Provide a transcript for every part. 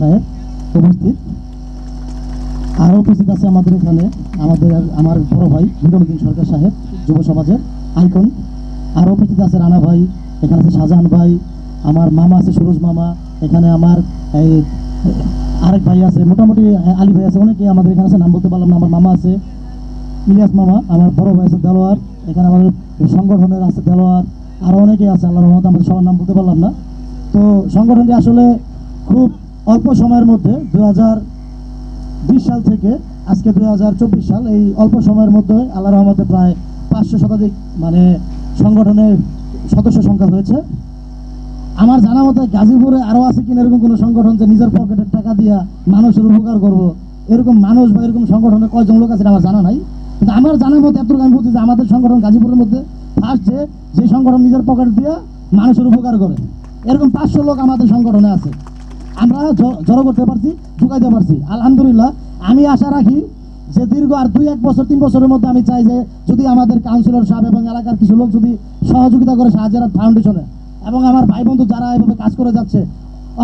সাহেব উপস্থিত। আরও উপস্থিত আছে আমাদের এখানে আমাদের আমার বড় ভাই মিরুদ্দিন সরকার সাহেব, যুব সমাজের আইকন। আরও উপস্থিত আছে রানা ভাই, এখানে আছে শাহজাহান ভাই, আমার মামা আছে সুরজ মামা, এখানে আমার এই আরেক ভাই আছে, মোটামুটি আলী ভাই আছে, অনেকে আমাদের এখানে আছে, নাম বলতে পারলাম না, আমার মামা আছে। ইলিয়াস মামা, আমার বড় ভাই আছে দেলোয়ার, এখানে আমাদের সংগঠনের আছে দেলোয়ার আরও অনেকে আছে আল্লাহ রহমত আমাদের সবার নাম বলতে পারলাম না। তো সংগঠনটি আসলে খুব অল্প সময়ের মধ্যে দু হাজার বিশ সাল থেকে আজকে দুই হাজার চব্বিশ সাল, এই অল্প সময়ের মধ্যে আল্লাহ রহমতে প্রায় পাঁচশো শতাধিক মানে সংগঠনের সদস্য সংখ্যা হয়েছে। আমার জানা মতে গাজীপুরে আরও আছে কিনা এরকম কোনো সংগঠন যে নিজের পকেটের টাকা দিয়া মানুষের উপকার করব। এরকম মানুষ বা এরকম সংগঠনে কয়জন লোক আছে আমার জানা নাই। কিন্তু আমার জানার মতো এতটুকু আমি বলছি যে আমাদের সংগঠন গাজীপুরের মধ্যে ফার্স্ট যে যে সংগঠন নিজের পকেট দিয়ে মানুষের উপকার করে। এরকম পাঁচশো লোক আমাদের সংগঠনে আছে। আমরা জড়ো করতে পারছি, ঢুকাইতে পারছি। আলহামদুলিল্লাহ, আমি আশা রাখি যে দীর্ঘ আর দুই, এক বছর, তিন বছরের মধ্যে আমি চাই যে যদি আমাদের কাউন্সিলর সাহেব এবং এলাকার কিছু লোক যদি সহযোগিতা করে শাহজারাত ফাউন্ডেশনে এবং আমার ভাই বন্ধু যারা এভাবে কাজ করে যাচ্ছে,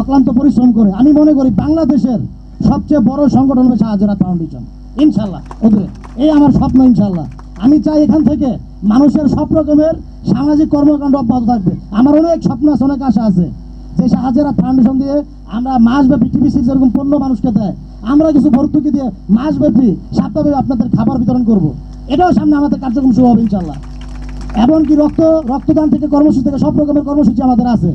অক্লান্ত পরিশ্রম করে, আমি মনে করি বাংলাদেশের সবচেয়ে বড় সংগঠন হবে শাহজারাত ফাউন্ডেশন ইনশাল্লাহ ওদের, এই আমার স্বপ্ন ইনশাল্লাহ আমি চাই এখান থেকে মানুষের সব রকমের সামাজিক কর্মকাণ্ড অব্যাহত থাকবে। আমার অনেক স্বপ্ন আছে, অনেক আশা আছে। যে সাহায্যেরা ফাউন্ডেশন দিয়ে আমরা মাসব্যাপী টিভিসির যেরকম পণ্য মানুষকে দেয়, আমরা কিছু ভর্তুকি দিয়ে মাসব্যাপী সপ্তাহব্যাপী আপনাদের খাবার বিতরণ করব। এটাও সামনে আমাদের কার্যক্রম শুরু হবে ইনশাল্লাহ এমনকি রক্ত, রক্তদান থেকে কর্মসূচি থেকে সব রকমের কর্মসূচি আমাদের আছে।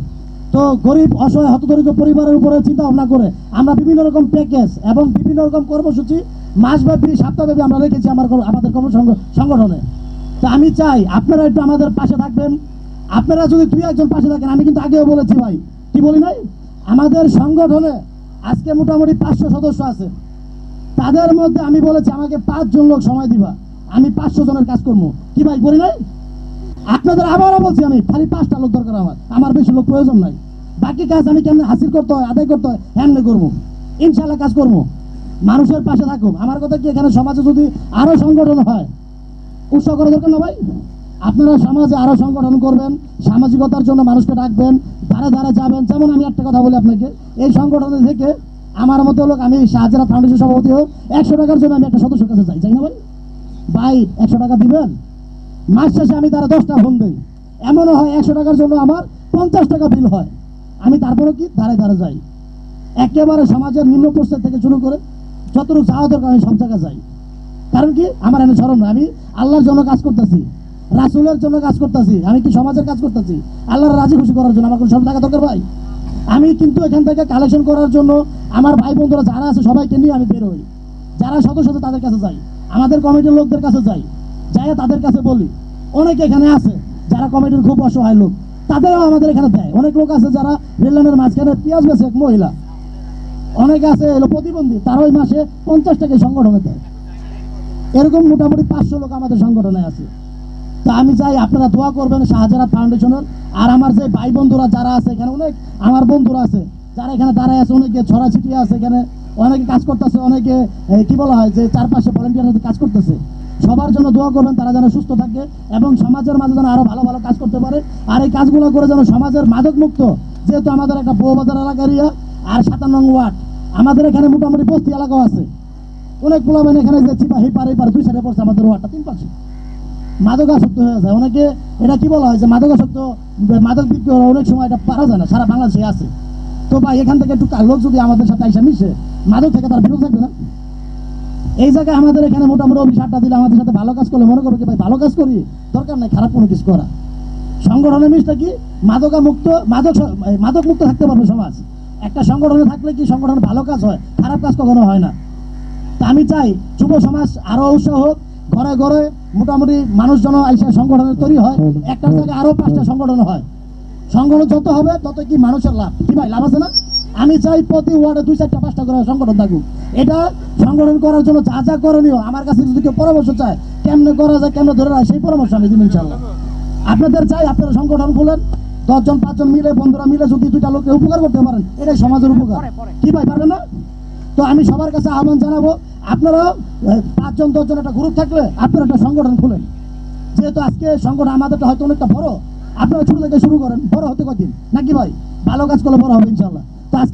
তো গরিব, অসহায়, হতদরিদ্র পরিবারের উপরে চিন্তা ভাবনা করে আমরা বিভিন্ন রকম প্যাকেজ এবং বিভিন্ন রকম কর্মসূচি মাসব্যাপী, সপ্তাহব্যাপী আমরা রেখেছি আমার আমাদের কর্মসংঘ সংগঠনে। তো আমি চাই আপনারা একটু আমাদের পাশে থাকবেন। আপনারা যদি দুই একজন পাশে থাকেন, আমি কিন্তু আগেও বলেছি ভাই কি বলি নাই? আমাদের সংগঠনে আজকে মোটামুটি পাঁচশো সদস্য আছে। তাদের মধ্যে আমি বলেছি, আমাকে পাঁচজন লোক সময় দিবা। আমি পাঁচশো জনের কাজ করব। কি ভাই, বলি নাই? আপনাদের আবারও বলছি আমি, খালি পাঁচটা লোক দরকার আমার। আমার বেশি লোক প্রয়োজন নাই। বাকি কাজ আমি কেমনে হাসিল করতে হয়, আদায় করতে হয় এমনি করব। ইনশাল্লাহ কাজ করব। মানুষের পাশে থাকুক। আমার কথা কি এখানে সমাজে যদি আরও সংগঠন হয়, উৎসাহ করা দরকার না ভাই? আপনারা সমাজে আরও সংগঠন করবেন, সামাজিকতার জন্য মানুষকে ডাকবেন, ধারে ধারে যাবেন, যেমন আমি একটা কথা বলি আপনাকে। এই সংগঠনে থেকে আমার মতো লোক, আমি শাহজারা ফাউন্ডেশন সভাপতি হোক, একশো টাকার জন্য আমি একটা সদস্যের কাছে যাই যাই না ভাই? ভাই, একশো টাকা দিবেন? মাস শেষে আমি তারা দশটা ফোন দিই। এমনও হয় একশো টাকার জন্য আমার পঞ্চাশ টাকা বিল হয়। আমি তারপরে কি? ধারে ধারে যাই। একেবারে সমাজের নিম্ন প্রস্তাব থেকে শুরু করে যতটুকু যাওয়া দরকার আমি সব জায়গায় যাই। কারণ কি? আমার এনে সরম আমি আল্লাহর জন্য কাজ করতেছি। রাসুলের জন্য কাজ করতেছি, আমি কি সমাজের কাজ করতেছি? আল্লাহর রাজি খুশি করার জন্য আমার কোনো সব টাকা দরকার ভাই? আমি কিন্তু এখান থেকে কালেকশন করার জন্য আমার ভাই বন্ধুরা যারা আছে সবাইকে নিয়ে আমি বের হই। যারা সদস্য আছে তাদের কাছে যাই। আমাদের কমিটির লোকদের কাছে যাই। যাই তাদের কাছে বলি। অনেকে এখানে আছে যারা কমিটির খুব অসহায় লোক। তাদেরও আমাদের এখানে দেয়। অনেক লোক আছে যারা রেললাইনের মাঝখানে পেঁয়াজ বেছে এক মহিলা। অনেকে আছে এলো প্রতিবন্ধী, তারা ওই মাসে পঞ্চাশ টাকা সংগঠনে দেয়। এরকম মোটামুটি পাঁচশো লোক আমাদের সংগঠনে আছে। তো আমি চাই আপনারা দোয়া করবেন শাহজারা ফাউন্ডেশনের। আর আমার যে ভাই বন্ধুরা যারা আছে এখানে, অনেক আমার বন্ধুরা আছে, যারা এখানে দাঁড়ায় আছে, অনেকে ছড়া ছিটিয়ে আছে এখানে, অনেকে কাজ করতেছে, অনেকে কি বলা হয় যে চারপাশে ভলেন্টিয়ার কাজ করতেছে। সবার জন্য দোয়া করবেন, তারা যেন সুস্থ থাকে এবং সমাজের মাঝে যেন আরও ভালো ভালো কাজ করতে পারে। আর এই কাজগুলো করে যেন সমাজের মাদক মুক্ত যেহেতু আমাদের একটা বউবাজার এলাকা এরিয়া, আর সাতান্ন ওয়ার্ড, আমাদের এখানে মোটামুটি বস্তি এলাকাও আছে। অনেক পোলাবেন এখানে যে চিপা হি পারে পারে দুই সাইডে পড়ছে আমাদের ওয়ার্ডটা, তিন পাশে। মাদকাসক্ত হয়ে যায়। অনেকে এটা কি বলা হয় যে মাদকাসক্ত, মাদক বিক্রি করা অনেক সময় এটা পারা যায় না, সারা বাংলাদেশে আছে। তো ভাই, এখান থেকে একটু লোক যদি আমাদের সাথে আইসা মিশে, মাদক থেকে তার বিরোধ থাকবে না? এই জায়গায় আমাদের এখানে মোটামুটি অভিশাপটা দিলে আমাদের সাথে ভালো কাজ করলে মনে করবে ভাই, ভালো কাজ করি? দরকার নাই, খারাপ কোনো কিছু করা। সংগঠনের মিশটা কি? মাদকা মুক্ত মাদক মাদক মুক্ত থাকতে পারবে সমাজ। একটা সংগঠনে থাকলে কি সংগঠন ভালো কাজ হয়, খারাপ কাজ কখনো হয় না। তা আমি চাই যুব সমাজ আরও উৎসাহ হোক, ঘরে ঘরে মোটামুটি মানুষ যেন আইসা সংগঠনের তৈরি হয় একটা জায়গায় আরও পাঁচটা সংগঠন হয়। সংগঠন যত হবে তত কি মানুষের লাভ? কি ভাই লাভ আছে না? আমি চাই প্রতি ওয়ার্ডে দুই চারটা পাঁচটা করে সংগঠন থাকুক। এটা সংগঠন করার জন্য যা যা করণীয় আমার কাছে যদি কেউ পরামর্শ চায় কেমনে করা যায় কেমনে ধরে রাখা সেই পরামর্শ আমি দিব ইনশাল্লাহ আপনাদের চাই আপনারা সংগঠন খুলেন। দশজন পাঁচজন মিলে বন্ধুরা মিলে যদি দুইটা লোককে উপকার করতে পারেন এটাই সমাজের উপকার। কি ভাই পারবেন না? তো আমি সবার কাছে আহ্বান জানাব আপনারা পাঁচজন, দশজন একটা গ্রুপ থাকলে আপনারা একটা সংগঠন খুলেন। যেহেতু আজকে সংগঠন আমাদেরটা হয়তো অনেকটা বড়, আপনারা ছোট থেকে শুরু করেন, বড় হতে কদিন নাকি ভাই? ভালো কাজ করলে বড় হবে ইনশাল্লাহ